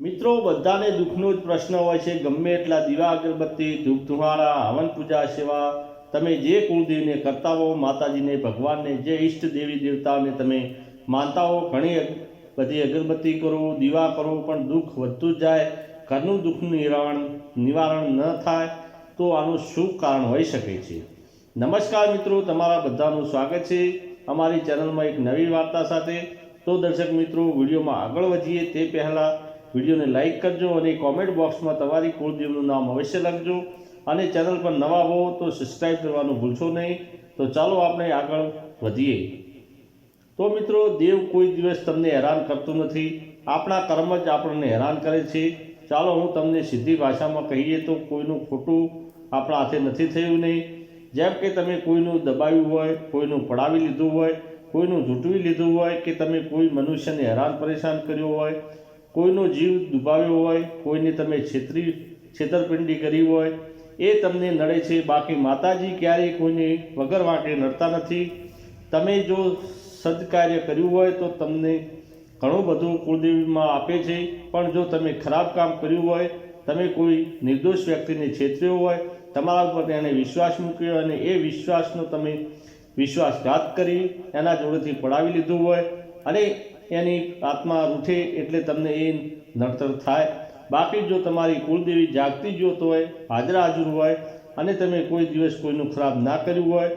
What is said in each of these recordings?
મિત્રો, બધાને દુઃખનો જ પ્રશ્ન હોય છે. ગમે એટલા દીવા અગરબત્તી ધૂપ ધુમાડા હવન પૂજા સેવા તમે જે કુળદેવીને કરતા હો, માતાજીને, ભગવાનને, જે ઈષ્ટ દેવી દેવતાઓને તમે માનતા હો, ઘણી બધી અગરબત્તી કરો, દીવા કરો, પણ દુઃખ વધતું જ જાય. ઘરનું દુઃખનું નિવારણ નિવારણ ન થાય તો આનું શું કારણ હોઈ શકે છે? નમસ્કાર મિત્રો, તમારા બધાનું સ્વાગત છે અમારી ચેનલમાં એક નવી વાર્તા સાથે. તો દર્શક મિત્રો, વિડીયોમાં આગળ વધીએ તે પહેલાં વિડીયોને લાઇક કરજો અને કોમેન્ટ બોક્સમાં તમારી કુળદેવનું નામ અવશ્ય લખજો. અને ચેનલ પર નવા હો તો સબસ્ક્રાઈબ કરવાનું ભૂલશો નહીં. તો ચાલો આપણે આગળ વધીએ. તો મિત્રો, દેવ કોઈ દિવસ તમને હેરાન કરતું નથી. આપણા કર્મ જ આપણને હેરાન કરે છે. ચાલો હું તમને સીધી ભાષામાં કહીએ તો કોઈનું ખોટું આપણા હાથે નથી થયું નહીં જેમ કે તમે કોઈનું દબાવ્યું હોય, કોઈનું પડાવી લીધું હોય, કોઈનું ઝૂંટવી લીધું હોય કે તમે કોઈ મનુષ્યને હેરાન પરેશાન કર્યો હોય કોઈનો જીવ દુભાવ્યો હોય, કોઈને તમે છેતરી, છેતરપિંડી કરી હોય, એ તમને નડે છે. બાકી માતાજી ક્યારેય કોઈને વગર વાંકે નડતા નથી. તમે જો સદકાર્ય કર્યું હોય તો તમને ઘણું બધું કુળદેવીમાં આપે છે. પણ જો તમે ખરાબ કામ કર્યું હોય, તમે કોઈ નિર્દોષ વ્યક્તિને છેતર્યો હોય, તમારા ઉપર એણે વિશ્વાસ મૂક્યો અને એ વિશ્વાસનો તમે વિશ્વાસઘાત કરી એના જોડેથી પડાવી લીધું હોય અને એની આત્મા રૂઠે એટલે તમને એ નડતર થાય. બાકી જો તમારી કુળદેવી જાગતી જોત હોય, હાજર હાજર હોય, અને તમે કોઈ દિવસ કોઈનું ખરાબ ના કર્યું હોય,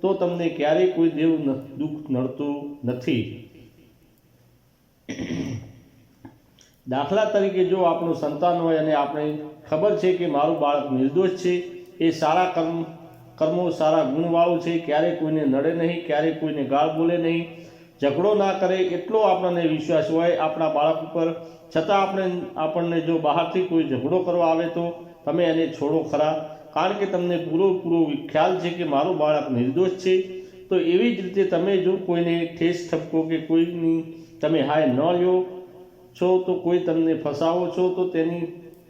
તો તમને ક્યારેય કોઈ દેવ દુઃખ નડતું નથી. દાખલા તરીકે જો આપણું સંતાન હોય અને આપણે ખબર છે કે મારું બાળક નિર્દોષ છે, એ સારા કર્મ, કર્મો, સારા ગુણવાળું છે, ક્યારેય કોઈને નડે નહીં, ક્યારેય કોઈને ગાળ બોલે નહીં ઝઘડો ના કરે એટલો આપણને વિશ્વાસ હોય આપણા બાળક ઉપર. છતાં આપણે, આપણને જો બહારથી કોઈ ઝઘડો કરવા આવે તો તમે એને છોડો ખરા. કારણ કે તમને પૂરો ખ્યાલ છે કે મારું બાળક નિર્દોષ છે. તો એવી જ રીતે તમે જો કોઈને ઠેસ ઠપકો કે કોઈની તમે હાય ન લ્યો છો, તો કોઈ તમને ફસાવો છો, તો તેની,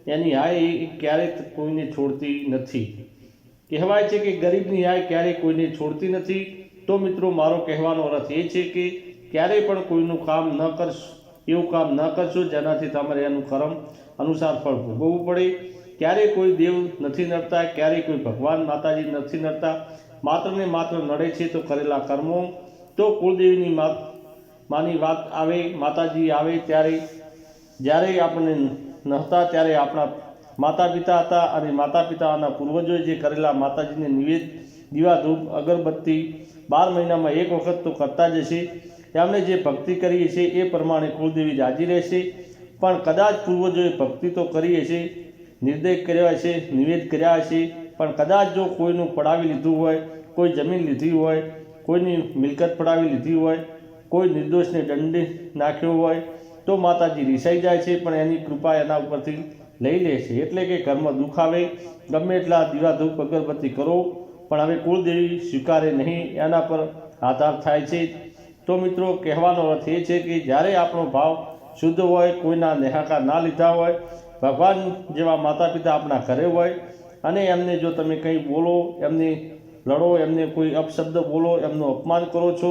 એની હાય એ ક્યારેય કોઈને છોડતી નથી. કહેવાય છે કે ગરીબની હાય ક્યારેય કોઈને છોડતી નથી. તો મિત્રો મારો કહેવાનો અર્થ એ છે કે ક્યારેય પણ કોઈનું કામ ન કરશો, એવું કામ ન કરશો, જેનાથી તમારે એનું કર્મ અનુસાર ફળ ભોગવવું પડે. ક્યારેય કોઈ દેવ નથી નડતા, ક્યારેય કોઈ ભગવાન માતાજી નથી નડતા. માત્ર ને માત્ર નડે છે તો કરેલા કર્મો. તો કુળદેવીની માની વાત આવે, માતાજી આવે ત્યારે, જ્યારે આપણને નહોતા ત્યારે આપણા માતા પિતા હતા અને માતા પિતાના પૂર્વજોએ જે કરેલા માતાજીને નિવેદ દીવા ધૂપ અગરબત્તી, બાર મહિનામાં એક વખત તો કરતા જ હશે. તેમણે જે ભક્તિ કરી છે એ પ્રમાણે કુળદેવી જાજી રહેશે. પણ કદાચ પૂર્વજોએ ભક્તિ તો કરી હશે, નિર્દેશ કર્યા છે નિવેદ કર્યા હશે, પણ કદાચ જો કોઈનું પડાવી લીધું હોય, કોઈ જમીન લીધી હોય, કોઈની મિલકત પડાવી લીધી હોય, કોઈ નિર્દોષને દંડી નાખ્યો હોય, તો માતાજી રિસાઈ જાય છે, પણ એની કૃપા એના ઉપરથી લઈ લે છે. એટલે કે ઘરમાં દુઃખ આવે, ગમે એટલા દીવા ધૂપ અગરબત્તી કરો પણ હવે કુળદેવી સ્વીકારે નહીં, એના પર આધાર થાય છે. તો મિત્રો, કહેવાનો અર્થ એ છે કે જ્યારે આપણો ભાવ શુદ્ધ હોય, કોઈના નેહાકા ના લીધા હોય, ભગવાન જેવા માતા પિતા આપણા ઘરે હોય અને એમને જો તમે કંઈ બોલો, એમને લડો, એમને કોઈ અપશબ્દ બોલો, એમનું અપમાન કરો છો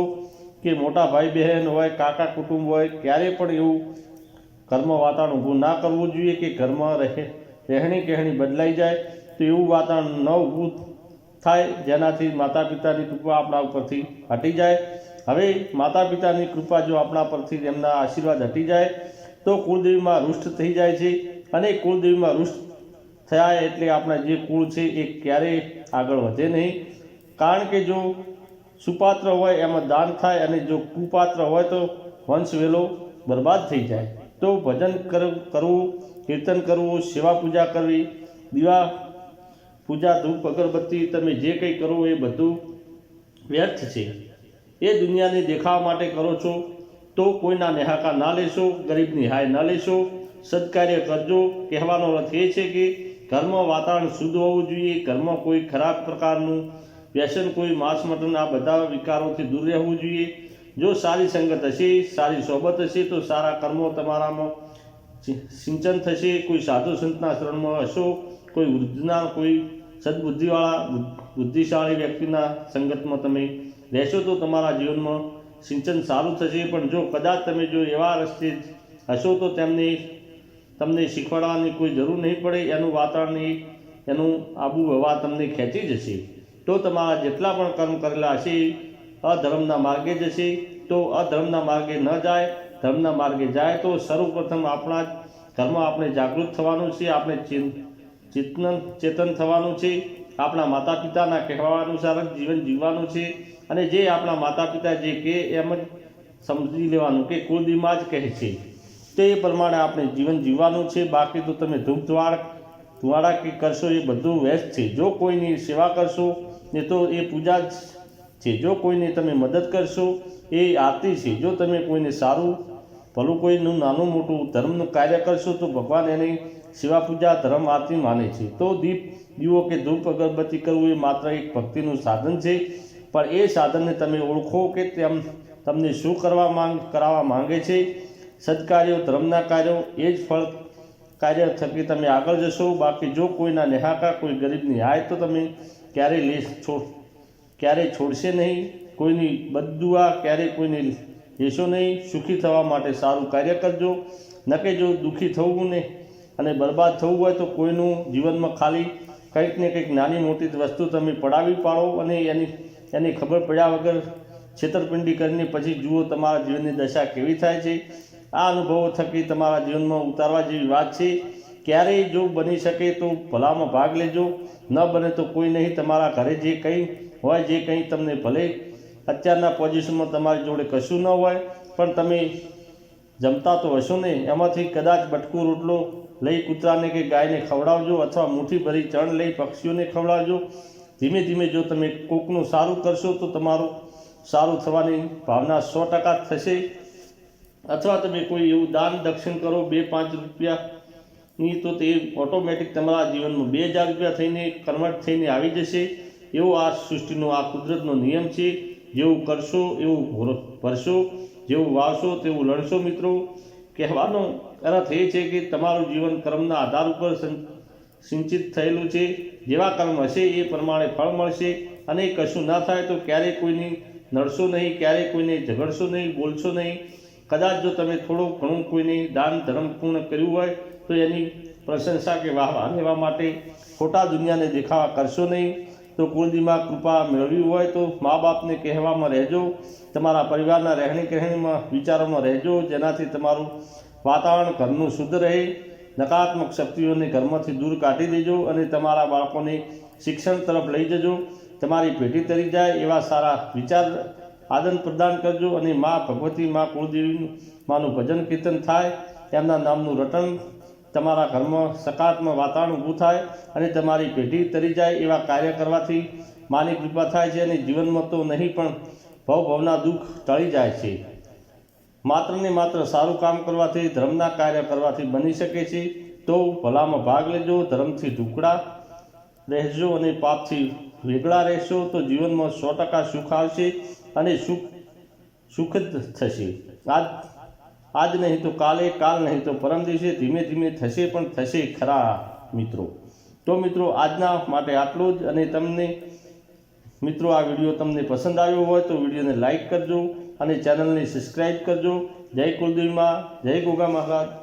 કે મોટા ભાઈ બહેન હોય, કાકા કુટુંબ હોય, ક્યારે પણ એવું ઘરમાં વાતાવરણ ઊભું ના કરવું જોઈએ કે ઘરમાં રહે રહેણી કહેણી બદલાઈ જાય, તો એવું વાતાવરણ ન ઊભું થાય, જેનાથી માતા પિતાની કૃપા આપણા ઉપરથી હટી જાય. હવે માતા પિતાની કૃપા જો આપણા પરથી એમના આશીર્વાદ હટી જાય, તો કુળદેવીમાં રુષ્ટ થઈ જાય છે. અને કુળદેવીમાં રુષ્ટ થયા એટલે આપણા જે કુળ છે એ ક્યારેય આગળ વધે નહીં. કારણ કે જો સુપાત્ર હોય, એમાં દાન થાય અને જો કુપાત્ર હોય, તો વંશ વેલો બરબાદ થઈ જાય. તો ભજન કર- કરવું, કીર્તન કરવું, સેવા પૂજા કરવી, દીવા પૂજા ધૂપ, અગરબત્તી, તમે જે કંઈ કરો એ બધું વ્યર્થ છે. એ દુનિયાને દેખાવા માટે કરો છો તો કોઈના નેહાકા ના લેશો, ગરીબની હાય ના લેશો. સદકાર્ય કરજો. કહેવાનો અર્થ એ છે કે ઘરમાં વાતાવરણ શુદ્ધ હોવું જોઈએ, ઘરમાં કોઈ ખરાબ પ્રકારનું વ્યસન, કોઈ માંસ મટન, આ બધા વિકારોથી દૂર રહેવું જોઈએ. જો સારી સંગત હશે, સારી સોબત હશે, તો સારા કર્મો તમારામાં સિંચન થશે. કોઈ સાધુ સંતના શરણમાં હશો કોઈ વૃદ્ધના, કોઈ સદબુદ્ધિવાળા બુદ્ધિશાળી વ્યક્તિના સંગતમાં તમે રહેશો તો તમારા જીવનમાં સિંચન સારું થશે. પણ જો કદાચ તમે જો એવા રસ્તે હશો તો તેમને તમને શીખવાડવાની કોઈ જરૂર નહીં પડે. એનું વાતાવરણ એનું આબુહવા તમને ખેંચી જશે. તો તમારા જેટલા પણ કર્મ કરેલા હશે, અધર્મના માર્ગે જશે. તો અધર્મના માર્ગે ન જાય, ધર્મના માર્ગે જાય તો સર્વપ્રથમ આપણા જ ઘરમાં આપણે જાગૃત થવાનું છે. આપણે ચિં- ચેતન ચેતન થવાનું છે, આપણા માતા પિતાના કહેવા અનુસાર જ જીવન જીવવાનું છે અને જે આપણા માતા પિતા જે કે એમ જ સમજી લેવાનું કે કુળદીમાં જ કહે છે. તે પ્રમાણે આપણે જીવન જીવવાનું છે. બાકી તો તમે ધૂપ ધુવાડ ધુવાડા કે કરશો એ બધું વેસ્ટ છે. જો કોઈની સેવા કરશો ને તો એ પૂજા જ છે. જો કોઈને તમે મદદ કરશો એ આરતી છે. જો તમે કોઈને સારું, ભલું કોઈનું નાનું મોટું ધર્મનું કાર્ય કરશો તો ભગવાન એની સેવા પૂજા ધર્મ આરતી માને છે. તો દીપ, દીવો કે ધૂપ અગરબત્તી કરવું એ માત્ર એક ભક્તિનું સાધન છે. પણ એ સાધનને તમે ઓળખો કે તેમ તમને શું કરવા માંગ, કરાવવા માંગે છે? સત્કાર્યો, ધર્મના કાર્યો, એ જ ફળ કાર્ય થકી તમે આગળ જશો. બાકી જો કોઈના નેહાકા, કોઈ ગરીબની હાય તો તમે ક્યારેય લેશ છોડ ક્યારેય છોડશે નહીં? કોઈની બદુઆ ક્યારેય કોઈને લેશો નહીં? સુખી થવા માટે સારું કાર્ય કરજો. નકે જો દુઃખી થવું ને અને બરબાદ થવું હોય તો કોઈનું જીવનમાં ખાલી કંઈક ને કંઈક નાની મોટી વસ્તુ તમે પડાવી પાડો અને એની એની ખબર પડ્યા વગર છેતરપિંડી કરીને પછી જુઓ તમારા જીવનની દશા કેવી થાય છે. આ અનુભવો થકી તમારા જીવનમાં ઉતારવા જેવી વાત છે. ક્યારેય જો બની શકે તો ભલામાં ભાગ લેજો. ન બને તો કોઈ નહીં. તમારા ઘરે જે કંઈ હોય, જે કંઈ તમને ભલે, અત્યારના પોઝિશનમાં તમારી જોડે કશું ન હોય, પણ તમે જમતા તો હશો ને? એમાંથી કદાચ બટકું રોટલો લઈ કૂતરાને કે ગાયને ખવડાવજો અથવા મુઠ્ઠી ભરી ચણ લઈ પક્ષીઓને ખવડાવજો. ધીમે ધીમે જો તમે કોકનું સારું કરશો તો તમારું સારું થવાની ભાવના સો ટકા થશે. અથવા તમે કોઈ એવું દાન દક્ષિણ કરો બે પાંચ રૂપિયાની તો તે ઓટોમેટિક તમારા જીવનમાં બે હજાર રૂપિયા થઈને કન્વર્ટ થઈને આવી જશે. એવો આ સૃષ્ટિનો, આ કુદરતનો નિયમ છે. જેવું કરશો એવું ભર- ભરશો, જેવું વાવશો તેવું લણશો મિત્રો. કહેવાનો અર્થ એ છે કે તમારું જીવન કર્મના આધાર ઉપર સિંચિત થયેલું છે. જેવા કર્મ હશે એ પ્રમાણે ફળ મળશે અને કશું ના થાય તો ક્યારેય કોઈની નડશો નહીં ક્યારેય કોઈને ઝઘડશો નહીં, બોલશો નહીં. કદાચ જો તમે થોડું ઘણું કોઈને દાન ધર્મ પૂર્ણ કર્યું હોય તો એની પ્રશંસા કે વાહ વાહ લેવા માટે ખોટા દુનિયાને દેખાવા કરશો નહીં. તો કુળદીમાં કૃપા મેળવી હોય તો મા બાપને કહેવામાં રહેજો, તમારા પરિવારના રહેણી કહેણીમાં વિચારોમાં રહેજો, જેનાથી તમારું વાતાવરણ ઘરનું શુદ્ધ રહે, નકારાત્મક શક્તિઓને ઘરમાંથી દૂર કાઢી દેજો અને તમારા બાળકોને શિક્ષણ તરફ લઈ જજો, તમારી પેઢી તરી જાય એવા સારા વિચાર આદાન પ્રદાન કરજો અને મા ભગવતી મા કુળદેવી માનું ભજન કીર્તન થાય, એમના નામનું રટણ તમારા ઘરમાં સકારાત્મક વાતાવરણ ઊભું થાય અને તમારી પેઢી તરી જાય એવા કાર્ય કરવાથી માની કૃપા થાય છે અને જીવનમાં તો નહીં પણ ભવભવના દુઃખ ટળી જાય છે. માત્ર ને માત્ર સારું કામ કરવાથી, ધર્મના કાર્ય કરવાથી બની શકે છે, તો ભલામાં ભાગ લેજો, ધર્મથી ઢુકડા રહેજો અને પાપથી વેગળા રહેશો તો જીવનમાં સો ટકા સુખ આવશે અને સુખ સુખ જ થશે. આજ આજ નહીં તો કાલે, કાલ નહીં તો પરમ દિવસે ધીમે ધીમે થશે પણ થશે ખરા મિત્રો. તો મિત્રો, આજના માટે આટલું જ અને તમને મિત્રો, આ વીડિયો તમને પસંદ આવ્યો હોય તો વિડીયોને લાઇક કરજો અને ચેનલને સબસ્ક્રાઈબ કરજો. જય કુલદેવીમાં, જય ગોગા મહારાજ.